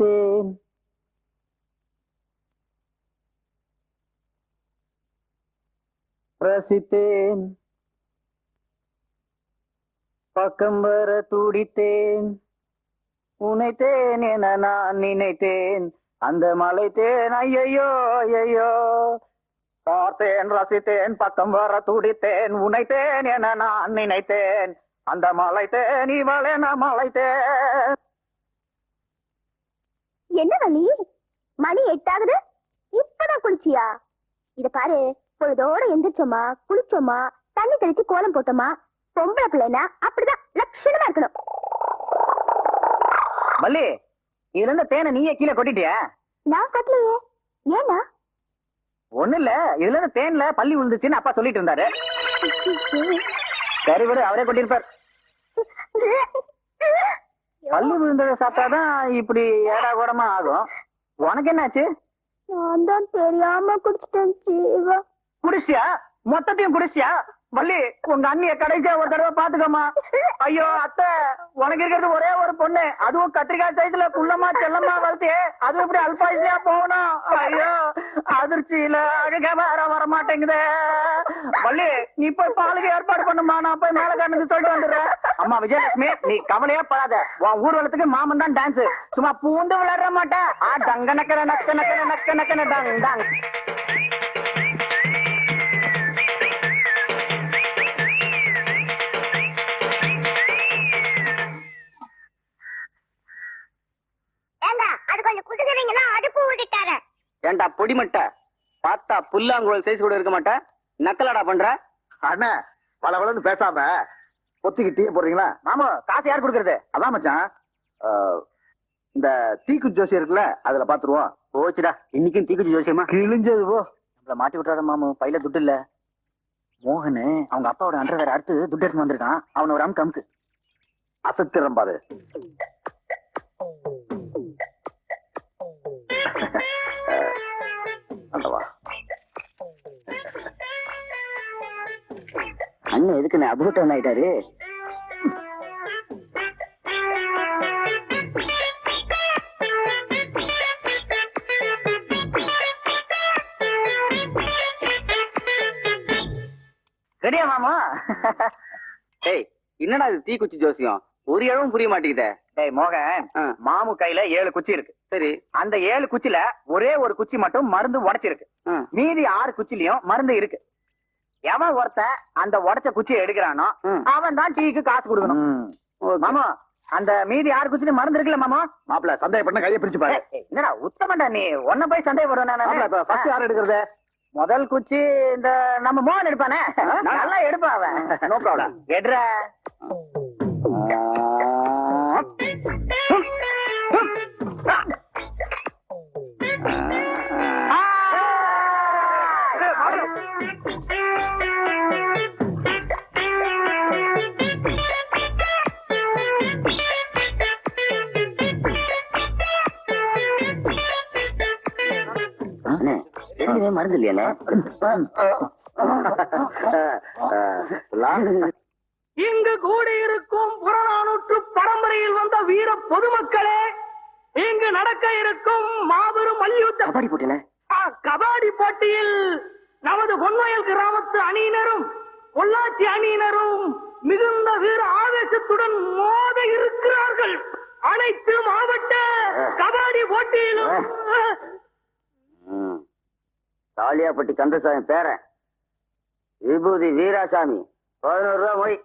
Martin. ரசித்தேன் பக்கம் வர துடித்தேன். உனைத்தேன் என நான் நினைத்தேன். அந்த மலைத்தேன் ஐயையோ ஐயையோ. பார்த்தேன் ரசித்தேன் பக்கம் வர துடித்தேன். உனைத்தேன் என நான் நினைத்தேன். அந்த மலைத்தேன் இவளென மலைத்தேன் என்ன வழி மணி எட்டாகுது. இப்பதான் குளிச்சியா? இத பாரு. பொழுதோட எந்திரிச்சோமா குளிச்சோமா தண்ணி தெளிச்சு கோலம் போட்டோமா பொம்பளை பிள்ளைனா அப்படிதான் லட்சணமா இருக்கணும். மல்லி இதுல இருந்து தேனை நீயே கீழே கொட்டிட்டியா? நான் கட்டலையே. ஏன்னா? ஒண்ணு இல்ல இதுல இருந்து தேன்ல பள்ளி விழுந்துச்சுன்னு அப்பா சொல்லிட்டு இருந்தாரு. சரி விடு அவரே கொட்டிருப்பார் பள்ளி விழுந்ததை சாப்பிட்டாதான் இப்படி ஏடா கூடமா ஆகும். உனக்கு என்னாச்சு? நான் தான் தெரியாம குடிச்சிட்டேன் ஜீவா. குடிச்சியா? மொத்தத்தையும் குடிச்சியா? வள்ளி உங்க அண்ணிய கடைசியா ஒரு தடவை பாத்துக்கோமா ஐயோ அத்தை உனக்கு இருக்கிறது ஒரே ஒரு பொண்ணு. அதுவும் கத்திரிக்காய் சைஸ்ல புள்ளமா செல்லமா வளர்த்து அது இப்படி அல்பாயுசியா போகணும்? ஐயோ அதிர்ச்சியில அழக வர வர மாட்டேங்குதே. வள்ளி நீ போய் பாலுக்கு ஏற்பாடு பண்ணுமா நான் போய் மேல கண்ணுக்கு சொல்லிட்டு வந்துடுறேன். அம்மா விஜயலட்சுமி நீ கவலையே படாத. உன் ஊர்வலத்துக்கு மாமன் தான் டான்ஸ் சும்மா பூந்து விளையாட மாட்டேன். ஆ டங்க நக்கன நக்க நக்கன நக்க நக்கன டங் டங். அது கொஞ்சம் குடுக்குறீங்கன்னா அடுப்பு விட்டுட்டார ஏண்டா பொடிமட்டை? பார்த்தா புல்லாங்குழல் சைஸ் கூட இருக்க மாட்டேன் நக்கலடா பண்ற? அண்ணா பல வளர்ந்து பேசாம பொத்திக்கு டீ போடுறீங்களா? மாமா காசு யார் கொடுக்கறது? அதான் மச்சான். இந்த தீக்கு ஜோசி இருக்குல்ல அதுல பாத்துருவோம். போச்சுடா. இன்னைக்கும் தீக்குச்சி ஜோசியமா கிழிஞ்சது போ. நம்மள மாட்டி விட்டுறாத மாமு பையில துட்டு இல்ல. மோகன் அவங்க அப்பாவோட அண்டர் வேற அடுத்து துட்டு எடுத்து வந்திருக்கான். அவன ஒரு அமுக்கு அமுக்கு. அசத்திரம் பாரு. பண்ணவா அண்ணன் எதுக்கு அபூட்டம் ஆயிட்டாரு. ரெடியா மாமா? டேய் என்னடா இது? தீக்குச்சி ஜோசியம். ஒரு இடமும் புரிய மாட்டேங்குதே. டேய் மோகன் மாமு கையில ஏழு குச்சி இருக்கு. சரி. அந்த ஏழு குச்சில ஒரே ஒரு குச்சி மட்டும் மருந்து உடைச்சிருக்கு. மீதி ஆறு குச்சிலயும் மருந்து இருக்கு. எவன் ஒருத்தன் அந்த உடைச்ச குச்சியை எடுக்கிறானோ. அவன் தான் டீக்கு காசு கொடுக்கணும். மாமா அந்த மீதி ஆறு குச்சிலும் மருந்து இருக்குல்ல மாமா? மாப்பிள சந்தேகப்பட்ட கையை பிரிச்சு பாரு. என்னடா உத்தமண்டா நீ? ஒன்ன போய் சந்தேகப்படுவேன் ஃபர்ஸ்ட் யார் எடுக்கிறது? முதல் குச்சி இந்த நம்ம மோகன் எடுப்பானே. நல்லா எடுப்பான் அவன். நோ ப்ராப்ளம் எடுற. மருந்து இல்லையானே இங்கு கூடியிருக்கும் புறநானூற்று பரம்பரையில் வந்த வீர பொதுமக்களே இங்கு நடக்க இருக்கும் மாபெரும் மல்யுத்த கபாடி போட்டில ஆ, கபாடி போட்டியில் நமது பொன்வயல் கிராமத்து அணியினரும் பொள்ளாச்சி அணியினரும் மிகுந்த வீர ஆவேசத்துடன் மோத இருக்கிறார்கள். அனைத்து மாவட்ட கபாடி போட்டியிலும் தாலியாப்பட்டி கந்தசாமி பேரன் விபூதி வீராசாமி பதினோரு ரூபா மொய்.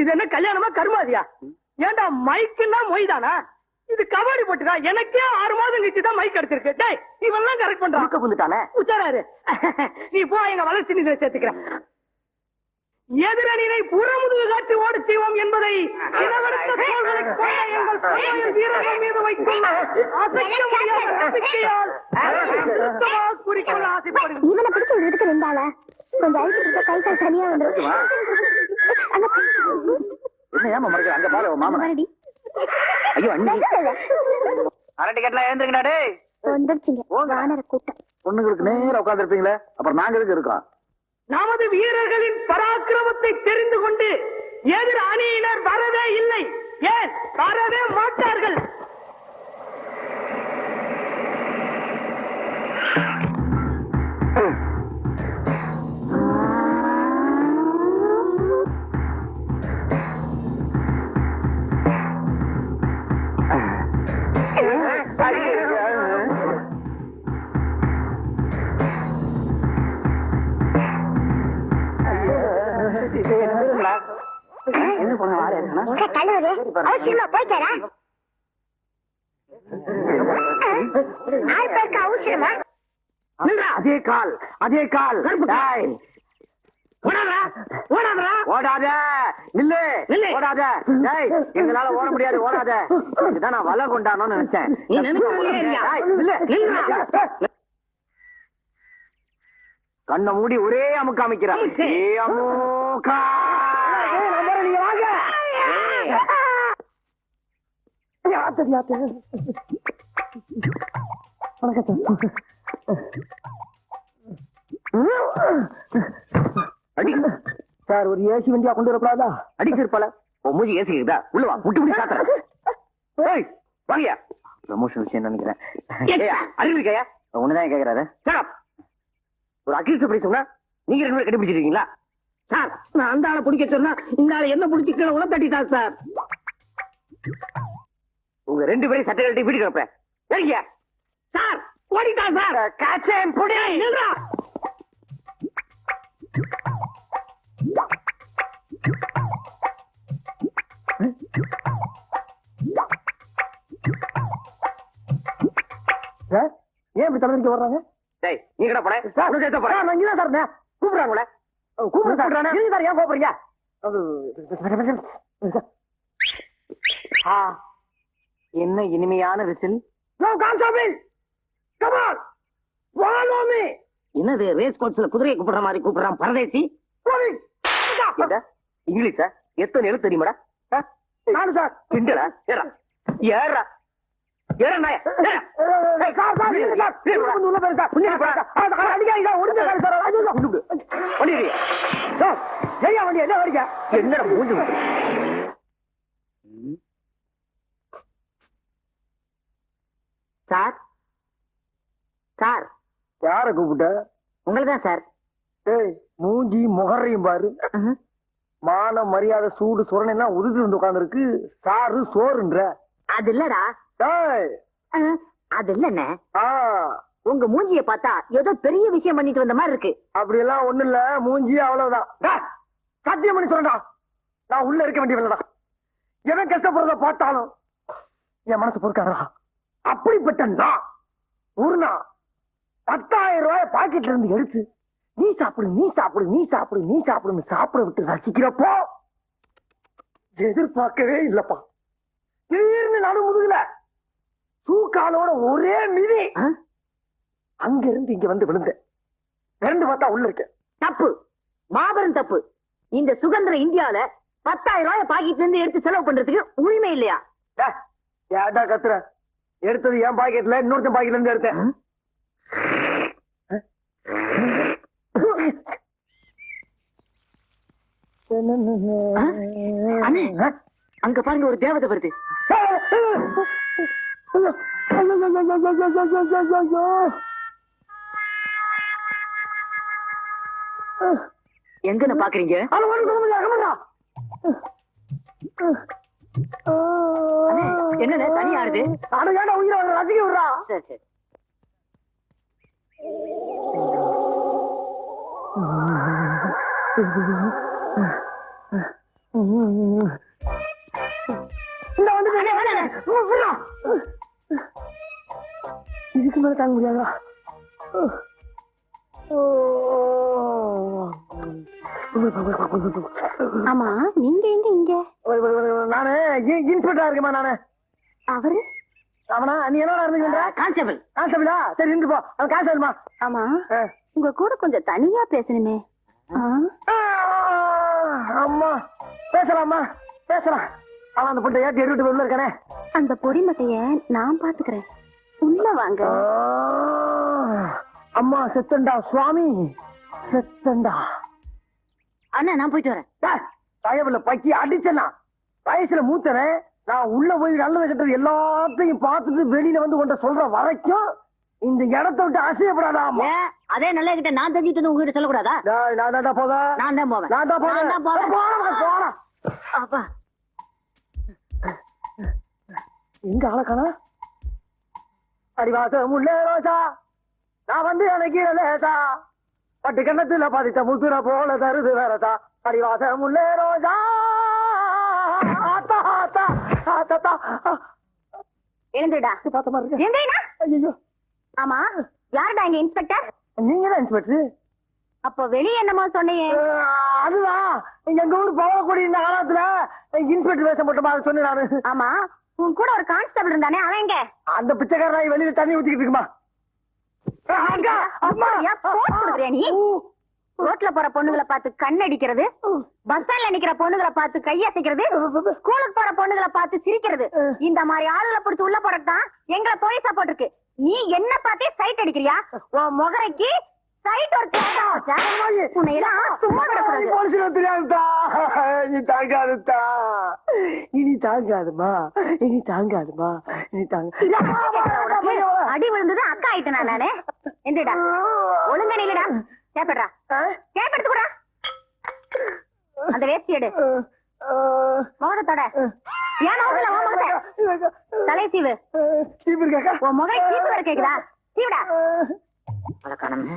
இது என்ன கல்யாணமா கருமாதியா? ஏன்டா மைக்குன்னா மொய் தானா இது கபாடி போட்டுக்கா எனக்கே ஆறு மாதம் கழிச்சு தான் மைக் கிடைச்சிருக்கு டேய் இவெல்லாம் கரெக்ட் பண்றான். உச்சாராரு நீ போ எங்க வளர்ச்சி நிதியில சேர்த்துக்கிறேன். எதிரணியை புறமுதுகு காட்டி ஓடச் செய்வோம் என்பதை எங்கள் வீரர்கள் மீது வைத்துள்ள அசைக்க முடியாத நம்பிக்கையால் திருத்தமாக கூறி குடிக்கணும்னு ஆசைப்படுது இவனை பிடிச்ச விடுறதுக்கு ரெண்டாளா கொஞ்சம் அழுத்தி இருக்க கை கால் தனியா வந்துடும். அங்க என்ன ஏமா மறைக்கிற? அங்க பாரு மாமன். ஐயோ அண்ணி. அரை டிக்கெட்ல ஏந்திருங்கடா டேய். வந்துருச்சுங்க. வானர கூட்டம். பொண்ணுங்களுக்கு நேரா உட்காந்துருப்பீங்களே அப்புறம் நாங்க எதுக்கு இருக்கோம்? நமது வீரர்களின் பராக்கிரமத்தை தெரிந்து கொண்டு எதிர் அணியினர் வரவே இல்லை. ஏன்? வரவே மாட்டார்கள். என்ன அவசியமா போய்க்காரா அவசரமா? அதே கால் அதே கால். ஓடாதா. ஓடாதா. நில்லு எங்களால ஓட முடியாது ஓடாத. இதுதான் நான் வலை கொண்டாடணும்னு நினைச்சேன். கண்ணை மூடி ஒரே அமுக்கு அமைக்கிறான் அமுக்கு. ஏ அமுக்கா நீங்க வாங்க அடி. சார் ஒரு ஏசி வண்டியா கொண்டு வரக்கூடாதா? அடி சிறுப்பால உன் மூஞ்சி ஏசிக்குதா உள்ள வா முட்டி முடி சாத்துறேன் ஏய் வாங்கயா ப்ரமோஷன் விஷயம் நினைக்கிறேன் அறிவு இருக்கையா? ஒண்ணுதான் கேக்குறாரு? சார் ஒரு அகில் சுப்ரி சொன்னா நீங்க ரெண்டு பேரும் கண்டுபிடிச்சிருக்கீங்களா? சார் நான் அந்த ஆளை பிடிக்க சொன்னா இந்த ஆளை என்ன பிடிச்சி கீழே உள்ள தட்டிட்டார் சார். உங்க ரெண்டு பேரும் சட்டை கழட்டி வீட்டுக்கு வைப்பேன் ஏறிங்க சார் ஓடிட்டான் சார். காச்சேன் புடி. நில்றா. ஏன் இப்படி வர்றாங்க டேய் நீ கடை போட போற நான் இங்க தான் சார் கூப்பிடுறாங்களே கூப்பிடுறானே? நீங்க சார் ஏன் கூப்பிடுறீங்க? ஆ. என்ன இனிமையான whistle? No constable come on follow me என்னது ரேஸ் கோர்ஸ்ல குதிரையை கூப்பிடுற மாதிரி கூப்பிடுறான் பரதேசி? என்ன இங்கிலீஷா? எத்தனை எழுத்து தெரியுமாடா? நானு சார். கிண்டலா? ஏறா. ஏறா. ஏறா நாயா. ஏறா. ஏய், சார் சார் இல்ல சார் ஏய், கொஞ்சம் உள்ள போயிருங்க சார் புண்ணியம் சார், சார், சார், சார், அடிக்காதீங்க சார் ஒடிஞ்ச கால் சார் ஐயோ சார். கொண்டு விடு. வண்டி ஏறியா? சார் ஏய்யா வண்டி என்ன வரீங்க என்னடா மூஞ்சி விட்டு? சார்? சார். யார கூப்பிட்ட? உங்களதான் சார். ஏய் மூஞ்சி முகரையும் பாரு. மான மரியாதை சூடு சுரணை எல்லாம் உதுத்து வந்து உட்கார்ந்துருக்கு. சாரு சோறுன்ற. அது இல்லடா. அது இல்லண்ணே. ஆ. உங்க மூஞ்சிய பார்த்தா ஏதோ பெரிய விஷயம் பண்ணிட்டு வந்த மாதிரி இருக்கு. அப்படி எல்லாம் ஒண்ணு இல்ல. மூஞ்சி அவ்வளவுதான். சத்தியம் பண்ணி சொல்றா நான் உள்ள இருக்க வேண்டியவன்டா எவன் கஷ்டப்படுறத பார்த்தாலும் என் மனசு பொறுக்காதா அப்படிப்பட்ட நான் ஒரு நாள் பத்தாயிரம் ரூபாய் பாக்கெட்ல இருந்து எடுத்து நீ சாப்பிடு நீ சாப்பிடு நீ சாப்பிடு நீ சாப்பிடுன்னு சாப்பிட விட்டு ரசிக்கிறப்போ எதிர்பார்க்கவே இல்லப்பா. திடீர்னு நடு முதுகுல தூக்காலோட ஒரே மிதி. அங்க இருந்து இங்க வந்து விழுந்தேன். ரெண்டு பார்த்தா உள்ள இருக்கேன் தப்பு. மாபெரும் தப்பு. இந்த சுதந்திர இந்தியால பத்தாயிரம் ரூபாய் பாக்கெட்ல இருந்து எடுத்து செலவு பண்றதுக்கு உரிமை இல்லையா? ஏன்டா கத்துற? எடுத்தது என் பாக்கெட்ல இன்னொருத்தன் பாக்கெட்ல இருந்து எடுத்தேன். அங்க பாருங்க ஒரு தேவதை வருது. எங்கன்னு பாக்குறீங்க? அண்ணே, என்னண்ணே தனி ஆடுது அட ஏன்டா உயிரை வாங்குற? ரசிக்க விடுறா? சரி சரி. இந்த வந்து இதுக்கு மேல தாங்க முடியாதா? அவனா? நீ என்ன இருந்துக்கின்ற கான்ஸ்டபிள் கான்ஸ்டபிளா சரி இருந்து போ. அவன் கான்ஸ்டபிள்மா ஆமா உங்க கூட கொஞ்சம் தனியா பேசணுமே. ஆ? அம்மா. பேசலாமா பேசலாம். அவன் அந்த பொண்ணை ஏற்றி எடுத்துட்டு உள்ள இருக்கானே. அந்த பொடிமட்டைய நான் பாத்துக்கிறேன். உள்ள வாங்க. அம்மா செத்தண்டா சுவாமி. செத்தண்டா. அண்ணா நான் போயிட்டு வரேன். தயவுல பக்கி அடிச்சனா வயசுல மூத்தனே நான் உள்ள போய் நல்லது கெட்டது எல்லாத்தையும் பார்த்துட்டு வெளியில வந்து உன்ட்ட சொல்ற வரைக்கும் இந்த இடத்த விட்டு அசையப்படாதாமா அதே நல்ல கிட்ட நான் தெரிஞ்சுட்டு வந்து உங்ககிட்ட சொல்லக்கூடாதா? நான் தான்டா போவேன். நான் தான் போவேன். நான் தான் போவேன். நான் தான் போவேன். போறேன், போறேன். அப்பா. எங்க ஆளக்கானா அடிவாசம் உள்ளே ரோசா நான் வந்து எனக்கு லேசா. பட்டு கண்ணத்துல பாதித்த முத்துற போல தருது வரதா. அடிவாசம் உள்ளே ரோசா ஆத்தா ஆத்தா ஆத்தா. எழுந்துடா. பார்த்த மாதிரி இருக்கு? எங்கடா ஐயோ ஆமா. யாருடா இங்க இன்ஸ்பெக்டர்? நீங்க தான் இன்ஸ்பெக்டர். அப்போ வெளிய என்னமோ சொன்னியே அதுதான் எங்க ஊர் போகக்கூடிய இந்த காலத்துல இன்ஸ்பெக்டர் போட்டுமா அதை சொன்னேன் நானு. ஆமா. உன் கூட ஒரு கான்ஸ்டபிள் இருந்தானே அவன் எங்க? அந்த பிச்சைக்காரன் வெளியில தண்ணி ஊத்திக்கிட்டு இருக்குமா அக்கா, அம்மா. அப்படியா? போட்டு கொடுக்குறியா நீ? ரோட்ல போற பொண்ணுங்களை பார்த்து கண் அடிக்கிறது பஸ் ஸ்டாண்ட்ல நிக்கிற பொண்ணுங்களை பார்த்து கையசைக்கிறது ஸ்கூலுக்கு போற பொண்ணுங்களை பார்த்து சிரிக்கிறது. இந்த மாதிரி ஆளுகளை பிடிச்சு உள்ள போறதுதான் எங்களை போலீஸா போட்டிருக்கு. நீ என்ன பார்த்தே சைட் அடிக்கிறியா? உன் முகரைக்கு சைட் ஒரு தேடம் வச்சா உன்னை எல்லாம் சும்மா விடக்கூடாது போலீஸ்ல தெரியாதுதா இனி தாங்காதுதா இனி தாங்காதுமா. இனி தாங்காதுமா. இனி தாங்க? அடி விழுந்தது அக்கா ஆயிட்டேனா நானு எந்திரடா. ஒழுங்கா நில்லுடா. கேப்படுறா. கேப்படுத்து கூட அந்த வேஷ்டி எடு. முகத்தோட ஏன் முகத்துல உன் முகத்தை தலை சீவு. சீப்பு இருக்காக்கா உன் முகம் வர கேக்குதா? சீவிடா. பழக்கானமே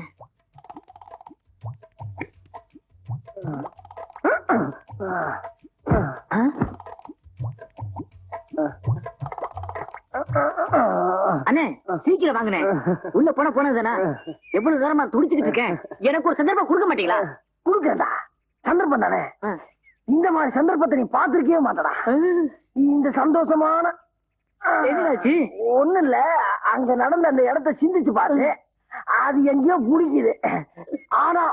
சீக்கிரம் வாங்கினேன். உள்ள போன போனதுதானே எவ்வளவு நேரமா துடிச்சுக்கிட்டு இருக்கேன். எனக்கு ஒரு சந்தர்ப்பம் கொடுக்க மாட்டீங்களா? குடுக்கண்டா சந்தர்ப்பம் தானே. இந்த மாதிரி சந்தர்ப்பத்தை நீ பாத்திருக்கவே மாட்டடா. இந்த சந்தோஷமான என்னாச்சு? ஒண்ணு இல்ல அங்க நடந்த அந்த இடத்த சிந்திச்சு பாரு அது எங்கேயோ புடிக்குது ஆனா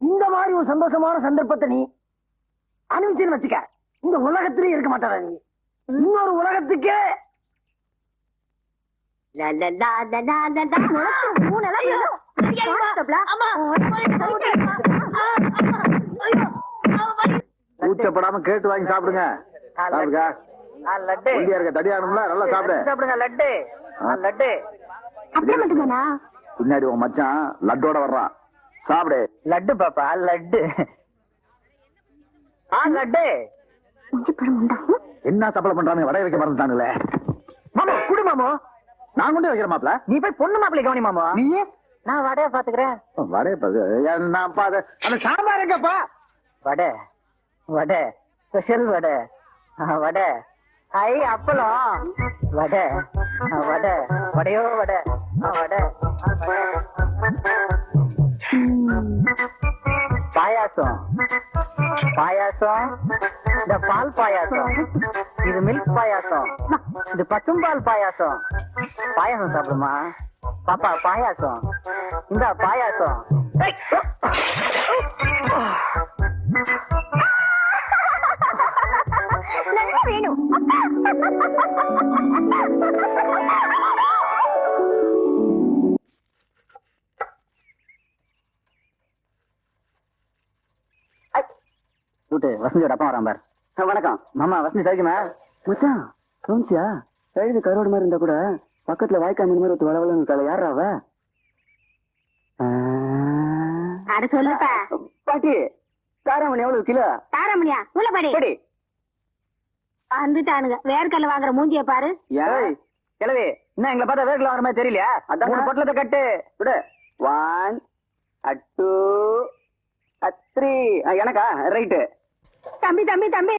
இந்த மாதிரி ஒரு சந்தோஷமான சந்தர்ப்பத்தை நீ அனுபவிச்சுன்னு வச்சுக்க. இந்த உலகத்திலே இருக்க மாட்டாடா நீ. இன்னொரு உலகத்துக்கே கூச்சப்படாம கேட்டு வாங்கி சாப்பிடுங்க. இருக்க தடியானும்ல நல்லா சாப்பிடு. சாப்பிடுங்க லட்டு. ஆ, லட்டு. பின்னாடி உன் மச்சான் லட்டோட வர்றான். சாப்பிடு. லட்டு பாப்பா லட்டு. ஆ லட்டு. என்ன சப்பளை பண்றானுங்க? வடைய வைக்க மறந்துட்டானுங்களே. மாமா குடு மாமா. நான் கொண்டு வைக்கிறேன் மாப்ள நீ போய் பொண்ணு மாப்பிள்ளை கவனி மாமா நீ நான் வடைய பாத்துக்கிறேன் வடைய பகு நான் பாத அந்த சாம்பார் எங்கப்பா? வடை. வடை. ஸ்பெஷல் வடை. வடை. ஐ அப்பளம். வடை. வடை. வடையோ வடை. வடை. பாயாசம். பாயாசம் இந்த பால் பாயாசம் இது மில்க் பாயாசம் இது பசும்பால் பாயாசம். பாயாசம் சாப்பிடுமா? பாப்பா பாயாசம். இந்த பாயாசம். வசந்தியோட அப்பா வரான் பார். வணக்கம். மாமா வசந்தி சரிக்குமா? மச்சான் தோணுச்சியா? கழுது கரோடு மாதிரி இருந்தா கூட பக்கத்துல வாய்க்கா மீன் மாதிரி ஒருத்தர் வளவலன்னு இருக்காள யாரா அவ? அட சொல்லுப்பா. பாட்டி காராமணி எவ்வளவு கிலோ? தாரமணியா? உள்ள படி. படி. வந்துட்டானுங்க. வேர்க்கல்ல வாங்குற மூஞ்சிய பாரு. கிளவி என்ன எங்களை பார்த்தா வேர்க்கல வர மாதிரி தெரியலையா? அதான் பொட்டலத்தை கட்டு. விடு. ஒன் டூ த்ரீ எனக்கா? ரைட்டு 大妹大妹大妹